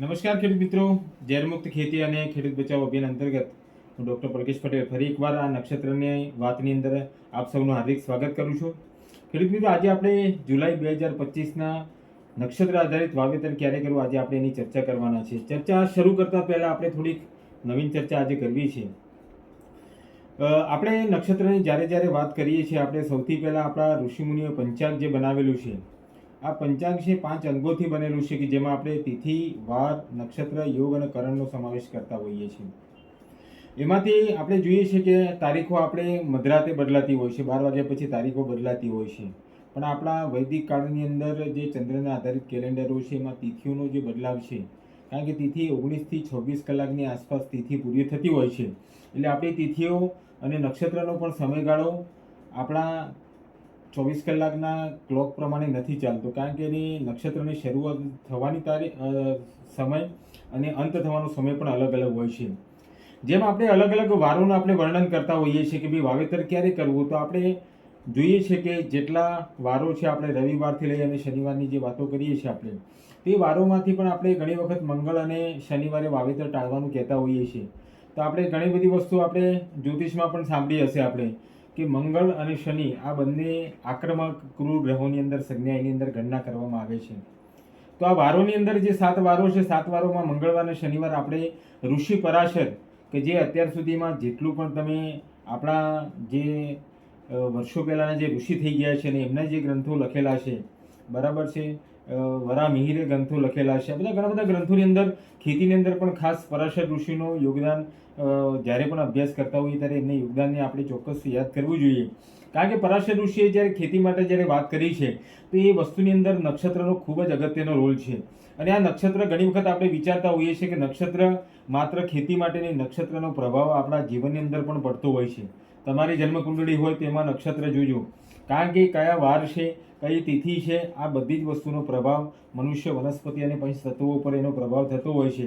નમસ્કાર ખેડૂત મિત્રો. ઝેરમુક્ત ખેતી અને ખેડૂત બચાવ અભિયાન અંતર્ગત હું ડૉક્ટર પ્રકેશ પટેલ ફરી એકવાર આ નક્ષત્રની વાતની અંદર આપ સૌનું હાર્દિક સ્વાગત કરું છું. ખેડૂત મિત્રો, આજે આપણે જુલાઈ બે હજાર પચીસના નક્ષત્ર આધારિત વાવેતર ક્યારે કરવું આજે આપણે એની ચર્ચા કરવાના છે ચર્ચા શરૂ કરતાં પહેલાં આપણે થોડીક નવીન ચર્ચા આજે કરવી છે. આપણે નક્ષત્રની જ્યારે જ્યારે વાત કરીએ છીએ, આપણે સૌથી પહેલાં આપણા ઋષિમુનિઓ પંચાંગ જે બનાવેલું છે આ પંચાંગ છે પાંચ અંગોથી બનેલું છે કે જેમાં આપણે તિથિ, વાર, નક્ષત્ર, યોગ અને કરણનો સમાવેશ કરતા હોઈએ છીએ. એમાંથી આપણે જોઈએ છીએ કે તારીખો આપણે મધરાતે બદલાતી હોય છે, બાર વાગ્યા પછી તારીખો બદલાતી હોય છે. પણ આપણા વૈદિક કાળની અંદર જે ચંદ્રના આધારિત કેલેન્ડરો છે, એમાં તિથિઓનો જે બદલાવ છે, કારણ કે તિથિ ઓગણીસથી છવ્વીસ કલાકની આસપાસ તિથિ પૂરી થતી હોય છે. એટલે આપણી તિથિઓ અને નક્ષત્રનો પણ સમયગાળો આપણા ચોવીસ કલાકના ક્લોક પ્રમાણે નથી ચાલતો, કારણ કે એની નક્ષત્રની શરૂઆત થવાની તારીખ સમય અને અંત થવાનો સમય પણ અલગ અલગ હોય છે. જેમ આપણે અલગ અલગ વારોનું આપણે વર્ણન કરતા હોઈએ છીએ કે ભાઈ વાવેતર ક્યારે કરવું, તો આપણે જોઈએ છે કે જેટલા વારો છે આપણે રવિવારથી લઈ અને શનિવારની જે વાતો કરીએ છીએ આપણે, તે વારોમાંથી પણ આપણે ઘણી વખત મંગળ અને શનિવારે વાવેતર ટાળવાનું કહેતા હોઈએ છીએ. તો આપણે ઘણી બધી વસ્તુ આપણે જ્યોતિષમાં પણ સાંભળી હશે આપણે. કે મંગળ અને શનિ આ બંને આક્રમક ક્રૂર ગ્રહોની અંદર સંજ્ઞા એની અંદર ગણના કરવામાં આવે છે. તો આ વારોની અંદર જે સાત વારો છે, સાત વારોમાં મંગળવાર અને શનિવાર આપણે ઋષિ પરાશર કે જે અત્યાર સુધીમાં જેટલું પણ તમે આપણા જે વર્ષો પહેલાંના જે ઋષિ થઈ ગયા છે ને એમના જે ગ્રંથો લખેલા છે, બરાબર છે? વરા ગ્રંથો લખેલા છે. બધા ઘણા બધા ગ્રંથોની અંદર, ખેતીની અંદર પણ ખાસ પરાશર ઋષિનું યોગદાન જ્યારે પણ અભ્યાસ કરતા હોઈએ ત્યારે એમને યોગદાનને આપણે ચોક્કસ યાદ કરવું જોઈએ. કારણ કે પરાશર ઋષિએ જ્યારે ખેતી માટે જ્યારે વાત કરી છે, તો એ વસ્તુની અંદર નક્ષત્રનો ખૂબ જ અગત્યનો રોલ છે. અને આ નક્ષત્ર ઘણી વખત આપણે વિચારતા હોઈએ છીએ કે નક્ષત્ર માત્ર ખેતી માટે નહીં, નક્ષત્રનો પ્રભાવ આપણા જીવનની અંદર પણ પડતો હોય છે. તમારી જન્મકુંડળી હોય તેમાં નક્ષત્ર જોજો. કારણ કે કયા વાર છે કઈ તિથિ છે? આ બધી જ વસ્તુનો પ્રભાવ મનુષ્ય વનસ્પતિ અને પંચતત્વો ઉપર એનો પ્રભાવ થતો હોય છે.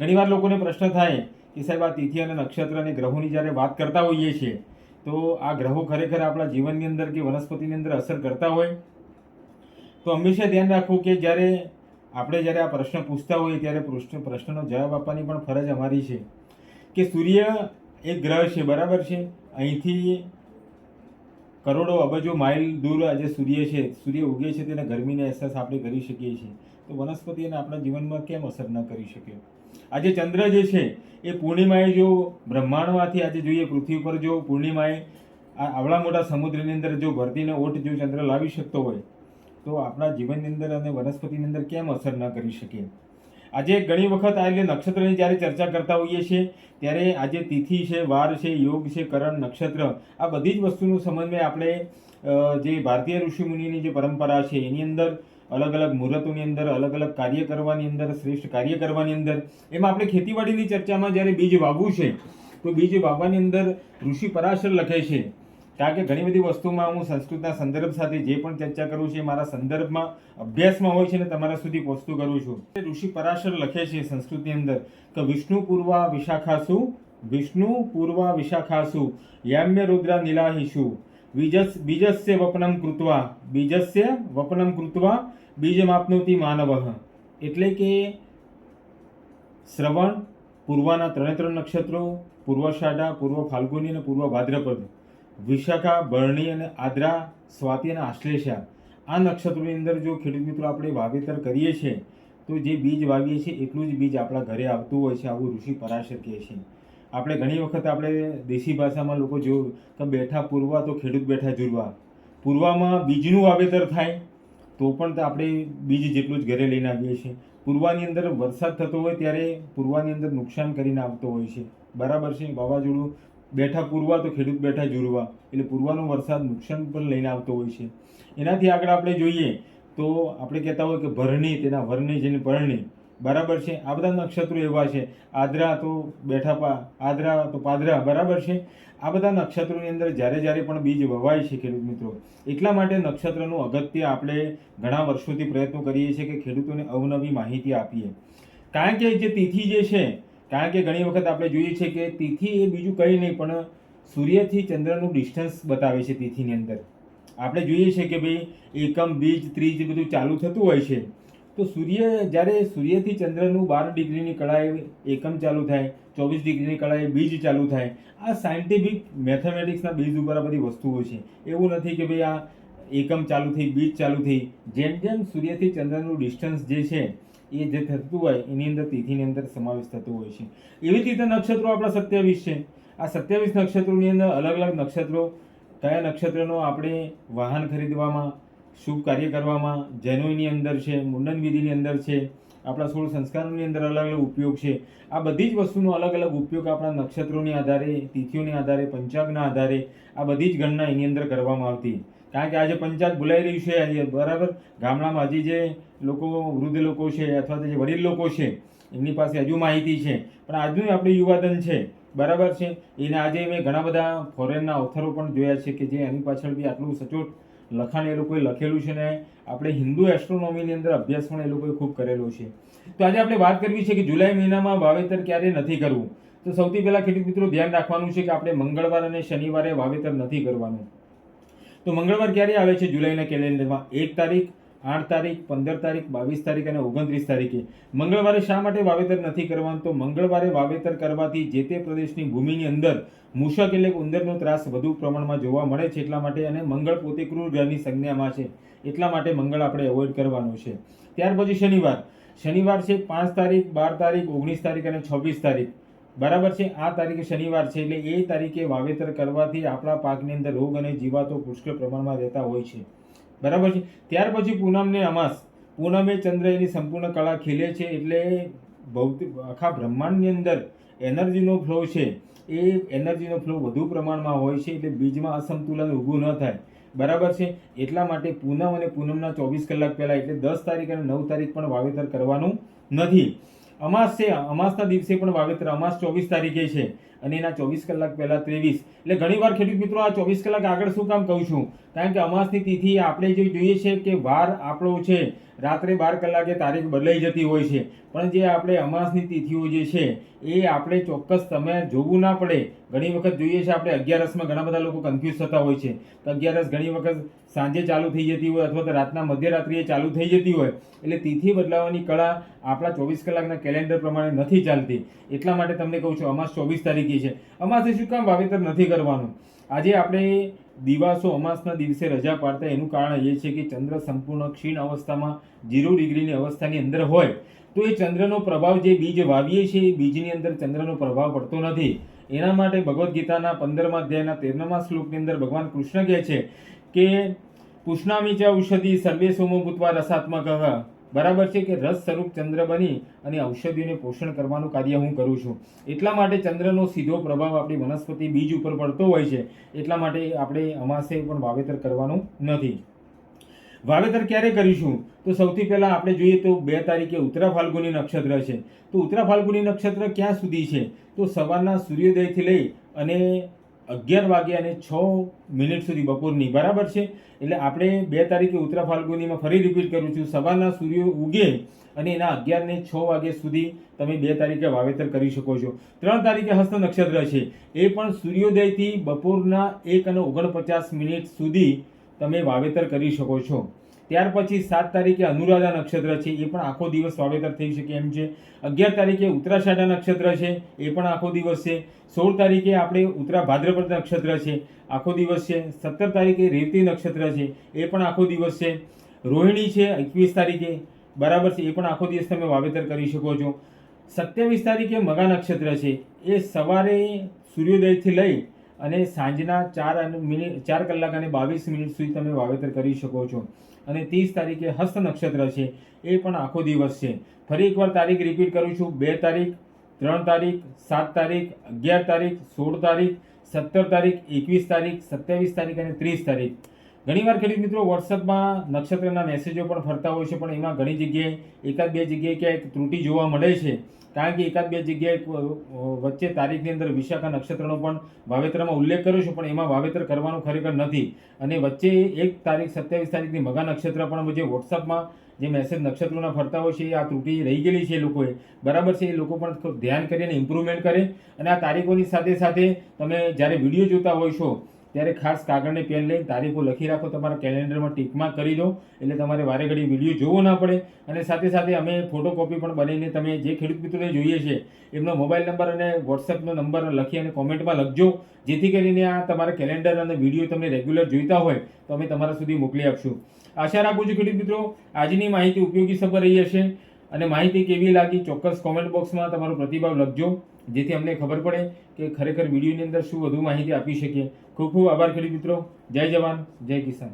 ઘણીવાર લોકોને પ્રશ્ન થાય કે સાહેબ, આ તિથિ અને નક્ષત્ર અને ગ્રહોની જ્યારે વાત કરતા હોઈએ છીએ, તો આ ગ્રહો ખરેખર આપણા જીવનની અંદર કે વનસ્પતિની અંદર અસર કરતા હોય? તો હંમેશા ધ્યાન રાખવું કે જ્યારે આપણે જ્યારે આ પ્રશ્ન પૂછતા હોઈએ ત્યારે પ્રશ્ન પ્રશ્નનો જવાબ આપવાની પણ ફરજ અમારી છે. કે સૂર્ય એક ગ્રહ છે, બરાબર છે? અહીંથી કરોડો અબજો માઇલ દૂર આજે સૂર્ય છે. સૂર્ય ઉગે છે તેને ગરમીનો અહેસાસ આપણે કરી શકીએ છીએ. તો વનસ્પતિ એને આપણા જીવનમાં કેમ અસર ન કરી શકે? આજે ચંદ્ર જે છે, એ પૂર્ણિમાએ જો બ્રહ્માંડમાંથી આજે જોઈએ, પૃથ્વી પર જો પૂર્ણિમાએ આ આવડા મોટા સમુદ્રની અંદર જો ભરતીને ઓટ જો ચંદ્ર લાવી શકતો હોય, તો આપણા જીવનની અંદર અને વનસ્પતિની અંદર કેમ અસર ન કરી શકે? આજે ઘણી વખત આ એટલે નક્ષત્રની જ્યારે ચર્ચા કરતા હોઈએ છીએ, ત્યારે આજે તિથિ છે, વાર છે, યોગ છે, કરણ નક્ષત્ર, આ બધી જ વસ્તુનું સમન્વય આપણે જે ભારતીય ઋષિમુનિની જે પરંપરા છે, એની અંદર અલગ અલગ મુહૂર્તોની અંદર, અલગ અલગ કાર્ય કરવાની અંદર, શ્રેષ્ઠ કાર્ય કરવાની અંદર, એમાં આપણે ખેતીવાડીની ચર્ચામાં જ્યારે બીજ વાવવું છે, તો બીજ વાવવાની અંદર ઋષિ પરાશર લખે છે કારણ કે ઘણી બધી વસ્તુમાં હું સંસ્કૃતના સંદર્ભ સાથે જે પણ ચર્ચા કરું છું એ મારા સંદર્ભમાં અભ્યાસમાં હોય છે ને તમારા સુધી પહોંચતું કરું છું. ઋષિ પરાશર લખે છે સંસ્કૃતની અંદર કે વિષ્ણુ પૂર્વા વિશાખાસુ, વિષ્ણુ પૂર્વા વિશાખાસુ, યામ્ય રુદ્રા નીલાહિષુ, બીજસ, બીજસ્ય વપનમ કૃત્વા, બીજસ્ય વપનમ કૃત્વા, બીજમાપ્નોતિ માનવ. એટલે કે શ્રવણ, પૂર્વાના ત્રણે ત્રણ નક્ષત્રો પૂર્વષાઢા પૂર્વ ફાલ્ગુની અને પૂર્વ ભાદ્રપદ. વિશાખા ભરણી અને આદ્રા સ્વાતિ અને આશ્લેષા આ. નક્ષત્રોની અંદર જો ખેડૂત મિત્રો આપણે વાવેતર કરીએ છીએ, તો જે બીજ વાવીએ છીએ એટલું જ બીજ આપણા ઘરે આવતું હોય છે, આવું ઋષિ પરાશર કહે છે. આપણે ઘણી વખત આપણે દેશી ભાષામાં લોકો જોયું કે બેઠા પૂર્વા તો ખેડૂત બેઠા જુરવા. પૂર્વામાં બીજનું વાવેતર થાય, તો પણ તો આપણે બીજ જેટલું જ ઘરે લઈને આવીએ છીએ. પૂર્વાની અંદર વરસાદ થતો હોય ત્યારે પૂર્વાની અંદર નુકસાન કરીને આવતો હોય છે. બરાબર છે? વાવાઝોડું બેઠા પૂરવા તો ખેડૂત બેઠા જુરવા. એટલે પૂરવાનો વરસાદ નુકસાન પણ લઈને આવતો હોય છે. એનાથી આગળ આપણે જોઈએ તો આપણે કહેતા હોય કે ભરણી, તેના વરણી જેને પરણી. બરાબર છે? આ બધા નક્ષત્રો એવા છે. આદ્રા તો બેઠા પા, આદરા તો પાદરા, બરાબર છે? આ બધા નક્ષત્રોની અંદર જ્યારે જ્યારે પણ બીજ વવાય છે ખેડૂત મિત્રો, એટલા માટે નક્ષત્રનું અગત્ય આપણે ઘણા વર્ષોથી પ્રયત્નો કરીએ છીએ કે ખેડૂતોને અવનવી માહિતી આપીએ. કારણ કે જે તિથિ જે છે કારણ કે ઘણી વખત આપણે જોઈએ છીએ કે તિથિ એ બીજું કંઈ નહીં, પણ સૂર્યથી ચંદ્રનું ડિસ્ટન્સ બતાવે છે તિથિની અંદર. આપણે જોઈએ છીએ કે ભાઈ એકમ, બીજ, ત્રીજ બધું ચાલુ થતું હોય છે. તો તો સૂર્ય, જ્યારે સૂર્યથી ચંદ્રનું બાર ડિગ્રીની કળાએ એકમ ચાલુ થાય, ચોવીસ ડિગ્રીની કળાએ બીજ ચાલુ થાય, આ સાયન્ટિફિક મેથેમેટિક્સના બેઝ ઉપર આ બધી વસ્તુઓ છે. એવું નથી કે ભાઈ આ એકમ ચાલુ થઈ, બીજ ચાલુ થઈ. જેમ જેમ સૂર્યથી ચંદ્રનું ડિસ્ટન્સ જે છે એ જે થતું હોય, એની અંદર તિથિની અંદર સમાવેશ થતો હોય છે. એવી જ રીતે નક્ષત્રો આપણા સત્યાવીસ છે. આ સત્યાવીસ નક્ષત્રોની અંદર અલગ અલગ નક્ષત્રો, કયા નક્ષત્રનો આપણે વાહન ખરીદવામાં, શુભ કાર્ય કરવામાં જૈનોની અંદર છે, મુંડન વિધિની અંદર છે, આપણા સોળ સંસ્કારોની અંદર અલગ અલગ ઉપયોગ છે. આ બધી જ વસ્તુનો અલગ અલગ ઉપયોગ આપણા નક્ષત્રોની આધારે, તિથિઓની આધારે, પંચાંગના આધારે, આ બધી જ ગણના એની અંદર કરવામાં આવતી. કારણ કે આજે પંચાંગ ભૂલાઈ રહ્યું છે આજે, બરાબર? ગામડામાં હજી જે લોકો, વૃદ્ધ લોકો છે અથવા તો જે વડીલ લોકો છે, એમની પાસે હજુ માહિતી છે. પણ આજનું આપણું યુવાધન છે. બરાબર છે? એને આજે મેં ઘણા બધા ફોરેનના ઓથરો પણ જોયા છે કે જે એની પાછળ બી આટલું સચોટ લખાણ એ લોકોએ લખેલું છે ને આપણે હિન્દુ એસ્ટ્રોનોમીની અંદર અભ્યાસ પણ એ લોકોએ ખૂબ કરેલો છે. તો આજે આપણે વાત કરવી છે કે જુલાઈ મહિનામાં વાવેતર ક્યારે નથી કરવું? તો સૌથી પહેલાં ખેડૂત મિત્રો ધ્યાન રાખવાનું છે કે આપણે મંગળવાર અને શનિવારે વાવેતર નથી કરવાનું. તો મંગળવાર ક્યારે આવે છે જુલાઈના કેલેન્ડરમાં? એક તારીખ આઠ તારીખ, પંદર તારીખ, બાવીસ તારીખ અને ઓગણત્રીસ તારીખે. મંગળવારે શા માટે વાવેતર નથી કરવાનું? તો મંગળવારે વાવેતર કરવાથી જે તે પ્રદેશની ભૂમિની અંદર મૂષક એટલે ઉંદરનો ત્રાસ વધુ પ્રમાણમાં જોવા મળે છે એટલા માટે અને મંગળ પોતે ક્રૂર ગ્રહની સંજ્ઞામાં છે એટલા માટે મંગળ આપણે એવોઇડ કરવાનું છે. ત્યાર પછી શનિવાર. શનિવાર છે પાંચ તારીખ, બાર તારીખ, ઓગણીસ તારીખ અને છવ્વીસ તારીખ. બરાબર છે? આ તારીખે શનિવાર છે એટલે એ તારીખે વાવેતર કરવાથી આપણા પાકની અંદર રોગ અને જીવાતો પુષ્કળ પ્રમાણમાં રહેતા હોય છે. બરાબર છે? ત્યાર પછી પૂનમને અમાસ. પૂનમે ચંદ્ર એની સંપૂર્ણ કળા ખીલે છે એટલે ભૌતિક આખા બ્રહ્માંડની અંદર એનર્જીનો ફ્લો છે. એ એનર્જીનો ફ્લો વધુ પ્રમાણમાં હોય છે એટલે બીજમાં અસંતુલન ઊભું ન થાય. બરાબર છે? એટલા માટે પૂનમ અને પૂનમના ચોવીસ કલાક પહેલાં એટલે દસ તારીખ અને નવ તારીખ પણ વાવેતર કરવાનું નથી. અમાસ છે અમાસના દિવસે પણ વાવેતર અમાસ ચોવીસ તારીખે છે. અને એના ચોવીસ કલાક પહેલાં ત્રેવીસ. એટલે ઘણીવાર ખેડૂત મિત્રો, આ ચોવીસ કલાક આગળ શું કામ કહું છું? કારણ કે અમાસની તિથિ આપણે જે જોઈએ છે કે વાર આપણો છે, રાત્રે બાર કલાકે તારીખ બદલાઈ જતી હોય છે. પણ જે આપણે અમાસની તિથિઓ જે છે, એ આપણે ચોક્કસ સમય જોવું ના પડે. ઘણી વખત જોઈએ છે આપણે અગિયારસમાં ઘણા બધા લોકો કન્ફ્યુઝ થતા હોય છે. તો અગિયારસ ઘણી વખત સાંજે ચાલુ થઈ જતી હોય અથવા તો રાતના મધ્યરાત્રિએ ચાલુ થઈ જતી હોય. એટલે તિથિ બદલાવાની કળા આપણા ચોવીસ કલાકના કેલેન્ડર પ્રમાણે નથી ચાલતી. એટલા માટે તમને કહું છું, અમાસ ચોવીસ તારીખે છે. અમાસે શું કામ વાવેતર નથી કરવાનું? આજે આપણે દિવાસો અમાસના દિવસે રજા પાડતા એનું કારણ એ છે કે ચંદ્ર સંપૂર્ણ ક્ષીણ અવસ્થામાં જીરો ડિગ્રીની અવસ્થાની અંદર હોય. તો એ ચંદ્રનો પ્રભાવ જે બીજ વાવીએ છીએ એ બીજની અંદર ચંદ્રનો પ્રભાવ પડતો નથી. એના માટે ભગવદ્ ગીતાના પંદરમા અધ્યાયના તેરમા શ્લોકની અંદર ભગવાન કૃષ્ણ કહે છે કે, પુષ્ણામી ચ ઔષધિ સર્વે સોમો ભૂતવા રસાત્મક. બરાબર છે કે રસ સ્વરૂપ ચંદ્ર બની અને ઔષધિઓને પોષણ કરવાનું કાર્ય હું કરું છું. એટલા માટે ચંદ્રનો સીધો પ્રભાવ આપણી વનસ્પતિ બીજ ઉપર પડતો હોય છે. એટલા માટે આપણે અમાસે પણ વાવેતર કરવાનું નથી. વાવેતર ક્યારે કરીશું? તો સૌથી પહેલાં આપણે જોઈએ તો બે તારીખે ઉત્તરા ફાલ્ગુની નક્ષત્ર છે. તો ઉત્તરા ફાલ્ગુની નક્ષત્ર ક્યાં સુધી છે? તો સવારના સૂર્યોદયથી લઈ અને અગિયાર વાગે અને છ મિનિટ સુધી બપોરની, બરાબર છે? એટલે આપણે બે તારીખે ઉત્તરા ફાલ્ગુનીમાં ફરી રિપીટ કરું છું. સવારના સૂર્ય ઉગે અને એના અગિયાર ને છ વાગ્યા સુધી તમે બે તારીખે વાવેતર કરી શકો છો. ત્રણ તારીખે હસ્ત નક્ષત્ર છે. એ પણ સૂર્યોદયથી બપોરના એક અને ઓગણપચાસ મિનિટ સુધી તમે વાવેતર કરી શકો છો. ત્યાર પછી સાત તારીખે અનુરાધા નક્ષત્ર છે, એ પણ આખો દિવસ વાવેતર થઈ શકે એમ છે. અગિયાર તારીખે ઉત્તરાષાઢા નક્ષત્ર છે, એ પણ આખો દિવસ છે. સોળ તારીખે આપણે ઉત્તરા ભાદ્રપદ નક્ષત્ર છે, આખો દિવસ છે. સત્તર તારીખે રેવતી નક્ષત્ર છે, એ પણ આખો દિવસ છે. રોહિણી છે, એકવીસ તારીખે, બરાબર છે, એ પણ આખો દિવસ તમે વાવેતર કરી શકો છો. સત્યાવીસ તારીખે મગા નક્ષત્ર છે, એ સવારે સૂર્યોદયથી લઈ અને સાંજના ચાર મિનિટ, ચાર કલાક અને બાવીસ મિનિટ સુધી તમે વાવેતર કરી શકો છો. અને ત્રીસ તારીખે હસ્ત નક્ષત્ર છે, એ પણ આખો દિવસ છે. ફરી એકવાર તારીખ રિપીટ કરું છું. બે તારીખ, ત્રણ તારીખ, સાત તારીખ, અગિયાર તારીખ, સોળ તારીખ, સત્તર તારીખ, એકવીસ તારીખ, સત્યાવીસ તારીખ અને ત્રીસ તારીખ. ઘણીવાર ખેડૂત મિત્રો વોટ્સઅપમાં નક્ષત્રના મેસેજો પણ ફરતા હોય છે, પણ એમાં ઘણી જગ્યાએ એકાદ બે જગ્યાએ ક્યાંક ત્રુટિ જોવા મળે છે. કારણ કે એકાદ બે જગ્યાએ વચ્ચે તારીખની અંદર વિશાખા નક્ષત્રનો પણ વાવેતરમાં ઉલ્લેખ કર્યો છે, પણ એમાં વાવેતર કરવાનું ખરેખર નથી. અને વચ્ચે એક તારીખ, સત્યાવીસ તારીખની મગા નક્ષત્ર પણ જે વોટ્સઅપમાં જે મેસેજ નક્ષત્રોના ફરતા હોય છે, એ આ ત્રુટિ રહી ગયેલી છે એ લોકોએ. બરાબર છે, એ લોકો પણ ધ્યાન કરીને ઇમ્પ્રુવમેન્ટ કરે. અને આ તારીખોની સાથે સાથે તમે જ્યારે વીડિયો જોતા હોય છો ત્યારે ખાસ કાગળની પેન લઈને તારીખો લખી રાખો, તમારા કેલેન્ડરમાં ટીકમાં કરી દો, એટલે તમારે વારે ઘડી વીડિયો જોવો ના પડે. અને સાથે સાથે અમે ફોટોકોપી પણ બનાવીને તમે જે ખેડૂત મિત્રોને જોઈએ છે, એમનો મોબાઈલ નંબર અને વોટ્સએપનો નંબર લખી અને કોમેન્ટમાં લખજો. જેથી કરીને આ તમારા કેલેન્ડર અને વીડિયો તમને રેગ્યુલર જોઈતા હોય, તો અમે તમારા સુધી મોકલી આપશું. આશા રાખું છું ખેડૂત મિત્રો, આજની માહિતી ઉપયોગી સફળ રહી હશે. અને માહિતી કેવી લાગી ચોક્કસ કોમેન્ટ બોક્સમાં તમારો પ્રતિભાવ લખજો, જેથી અમને ખબર પડે કે ખરેખર વિડીયોની અંદર શું વધુ માહિતી આપી શકીએ. ખૂબ ખૂબ આભાર ખેડૂત મિત્રો. જય જવાન જય કિસાન.